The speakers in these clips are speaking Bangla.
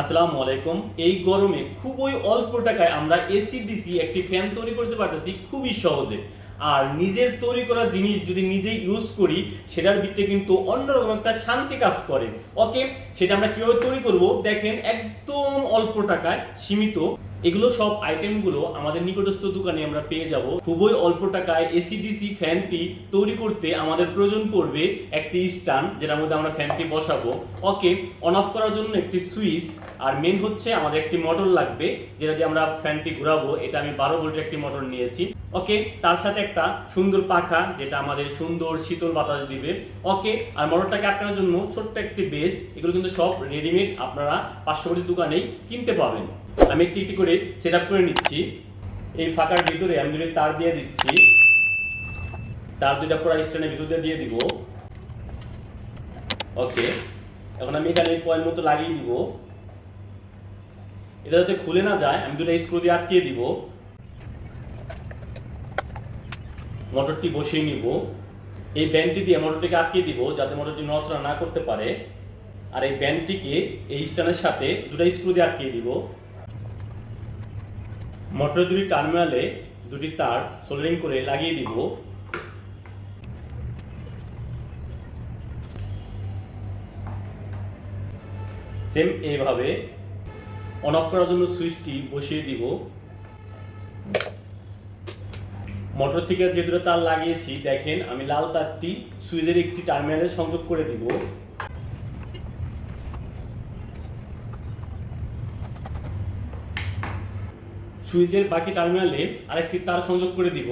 আসসালামু আলাইকুম। এই গরমে খুবই অল্প টাকায় আমরা এসি ডিসি একটি ফ্যান তৈরি করতে পারতেছি খুবই সহজে। আর নিজের তৈরি করা জিনিস যদি নিজে ইউজ করি, সেটার ভিত্তিতে কিন্তু অন্যরকম একটা শান্তি কাজ করে। ওকে সেটা আমরা কীভাবে তৈরি করব? দেখেন, একদম অল্প টাকায় সীমিত এগুলো সব আইটেমগুলো আমাদের নিকটস্থ দোকানে আমরা পেয়ে যাব। খুবই অল্প টাকায় এসিডিসি ফ্যানটি তৈরি করতে আমাদের প্রয়োজন পড়বে একটি স্ট্যান্ড, যেটার মধ্যে আমরা ফ্যানটি বসাবো। ওকে অন অফ করার জন্য একটি সুইচ, আর মেন হচ্ছে আমাদের একটি মোটর লাগবে, যেটা দিয়ে আমরা ফ্যানটি ঘোরাবো। এটা আমি বারো ভোল্টের একটি মোটর নিয়েছি। ওকে তার সাথে একটা সুন্দর পাখা, যেটা আমাদের সুন্দর শীতল বাতাস দিবে। ওকে আর মোটরটাকে আটকানোর জন্য ছোট্ট একটি বেস এগুলো কিন্তু সব রেডিমেড আপনারা পার্শ্ববর্তী দোকানেই কিনতে পাবেন। আমি একটি একটি করে সেট করে নিচ্ছি। এই ফাঁকার ভিতরে আমি দুটো তার দিয়ে দিচ্ছি, তার দুইটা পুরো স্ট্যান্ডের ভিতর দিয়ে দিয়ে দিব। ওকে এখন আমি এখানে পয়েন্ট মতো লাগিয়ে দিব। এটা যাতে খুলে না যায়, আমি দুটো স্ক্রু দিয়ে আটকিয়ে দিব। মোটরটি বসিয়ে নিব। এই ব্যান্ডটি দিয়ে মোটরটিকে আটকিয়ে দিব, যাতে মোটরটি নড়াচড়া না করতে পারে। আর এই ব্যান্ডটিকে এই স্ট্যান্ডের সাথে দুটো স্ক্রু দিয়ে আটকিয়ে দিব। মোটরের দুটি টার্মিনালে দুটি তার সোল্ডারিং করে লাগিয়ে দিব। সেম এইভাবে অন অফ করার জন্য সুইচটি বসিয়ে দিব। মোটর থেকে যে দুটো তার লাগিয়েছি, দেখেন আমি লাল তারটি সুইচের একটি টার্মিনালে সংযোগ করে দিব। সুইচের বাকি টার্মিনালে আরেকটি তার সংযোগ করে দিব।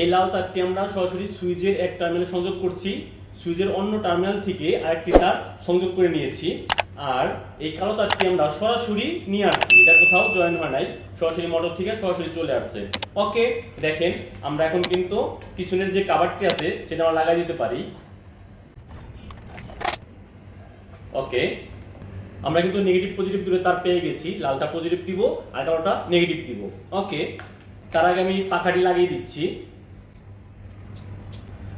এই লাল তারটি আমরা সরাসরি সুইচের এক টার্মিনালে সংযোগ করছি। সুইচের অন্য টার্মিনাল থেকে আরেকটি তার সংযোগ করে নিয়েছি। আর এই কালো তারটি আমরা সরাসরি নিয়ে আসছি। এটা কোথাও জয়েন হয় নাই। সরাসরি মোটর থেকে সরাসরি চলে আসছে। ওকে দেখেন, আমরা এখন কিন্তু পিছনের যে কাভারটি আছে, সেটা আমরা লাগাই দিতে পারি। ওকে আমরা কিন্তু নেগেটিভ পজিটিভ দূরে তার পেয়ে গেছি, লালটা পজিটিভ দিব আর কালোটা নেগেটিভ দিব। ওকে তার আগে আমি পাখাটি লাগিয়ে দিচ্ছি।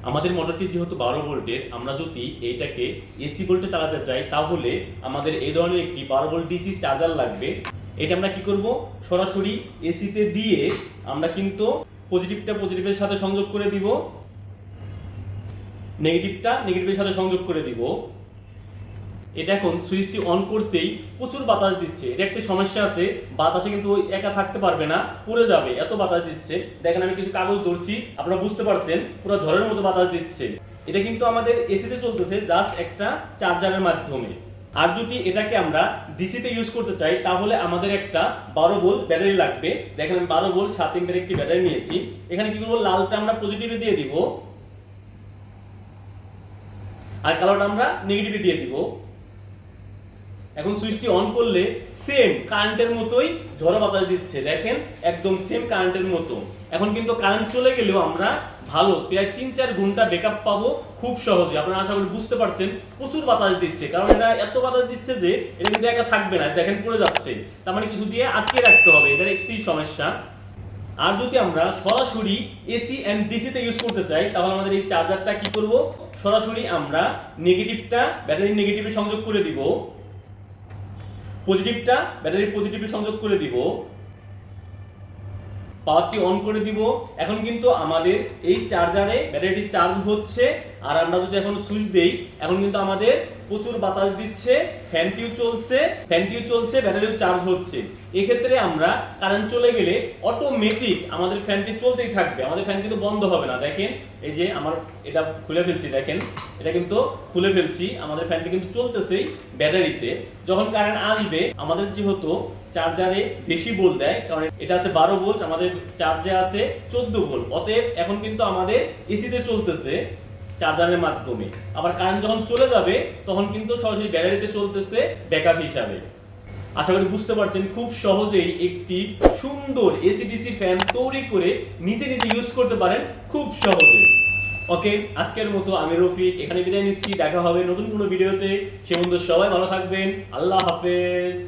আমাদের মোটরটি যেহেতু বারো ভোল্টের, আমরা যদি এইটাকে এসি ভোল্টে চালাতে চাই, তাহলে আমাদের এই ধরনের একটি বারো ভোল্ট ডিসি চার্জার লাগবে। এটা আমরা কি করব? সরাসরি এসিতে দিয়ে আমরা কিন্তু পজিটিভটা পজিটিভের সাথে সংযোগ করে দিব। নেগেটিভটা নেগেটিভের সাথে সংযোগ করে দিব। এটা এখন সুইচটি অন করতেই প্রচুর বাতাস দিচ্ছে। এটা একটা সমস্যা আছে, বাতাসে কিন্তু একা থাকতে পারবে না, পড়ে যাবে, এত বাতাস দিচ্ছে। দেখেন আমি কিছু কাগজ ধরছি, আপনারা বুঝতে পারছেন, পুরো ঝড়ের মতো বাতাস দিচ্ছে। এটা কিন্তু আমাদের এসিতে চলতেছে জাস্ট একটা চার্জারের মাধ্যমে। আর যদি এটাকে আমরা ডিসিতে ইউজ করতে চাই, তাহলে আমাদের একটা বারো ভোল্ট ব্যাটারি লাগবে। দেখেন আমি বারো ভোল্ট সাত এম্পের একটি ব্যাটারি নিয়েছি। এখানে কি করব? লালটা আমরা পজিটিভে দিয়ে দিব। আর কালোটা আমরা নেগেটিভে দিয়ে দিব। এখন সুইচটি অন করলে সেম কারেন্টের মতোই ঝড়ো বাতাস দিচ্ছে। দেখেন, একদম সেম কারেন্টের মতো। এখন কিন্তু কারেন্ট চলে গেলেও আমরা ভালো, প্রায় তিন চার ঘণ্টা ব্যাকআপ পাবো খুব সহজে। আপনারা আশা করি বুঝতে পারছেন, প্রচুর বাতাস দিচ্ছে। কারণ এটা এত বাতাস দিচ্ছে যে এটা কিন্তু একা থাকবে না, দেখেন পড়ে যাচ্ছে। তার মানে কিছু দিয়ে আটকে রাখতে হবে, এটার একটি সমস্যা। আর যদি আমরা সরাসরি এসি অ্যান্ড ডিসিতে ইউজ করতে চাই, তাহলে আমাদের এই চার্জারটা কি করব? সরাসরি আমরা নেগেটিভটা ব্যাটারি নেগেটিভে সংযোগ করে দিব। পজিটিভটা ব্যাটারি পজিটিভে সংযোগ করে দিব। পাওয়ারটি অন করে দিব। এখন কিন্তু আমাদের এই চার্জারে ব্যাটারিটি চার্জ হচ্ছে আর আমরা যদি এখন সুইচ দেই, এখন কিন্তু আমাদের প্রচুর বাতাস দিচ্ছে ফ্যানটিও চলছে ফ্যানটিও চলছে, ব্যাটারিও চার্জ হচ্ছে। এক্ষেত্রে আমরা কারেন্ট চলে গেলে অটোমেটিক আমাদের ফ্যানটি চলতেই থাকবে। আমাদের ফ্যান কিন্তু বন্ধ হবে না। দেখেন, এই যে আমার এটা খুলে ফেলছি, দেখেন, এটা কিন্তু খুলে ফেলছি। আমাদের ফ্যানটি কিন্তু চলতেছেই ব্যাটারিতে। যখন কারেন্ট আসবে, আমাদের যেহেতু চার্জারে বেশি ভোল্ট দেয়, কারণ এটা আছে বারো ভোল্ট আমাদের চার্জে আছে চোদ্দ ভোল্ট অতএব এখন কিন্তু আমাদের এসিতে চলতেছে। চার্জারের মাধ্যমে। আবার কারেন্ট যখন চলে যাবে, তখন কিন্তু সরাসরি ব্যাটারিতে চলতেছে ব্যাকআপ হিসাবে। আশা করি বুঝতে পারছেন, খুব সহজেই একটি সুন্দর এসিডিসি ফ্যান তৈরি করে নিজে নিজে ইউজ করতে পারেন খুব সহজে। ওকে আজকের মতো আমি রফিক, এখানে বিদায় নিচ্ছি, দেখা হবে নতুন কোনো ভিডিওতে সে বন্ধু সবাই ভালো থাকবেন, আল্লাহ হাফেজ।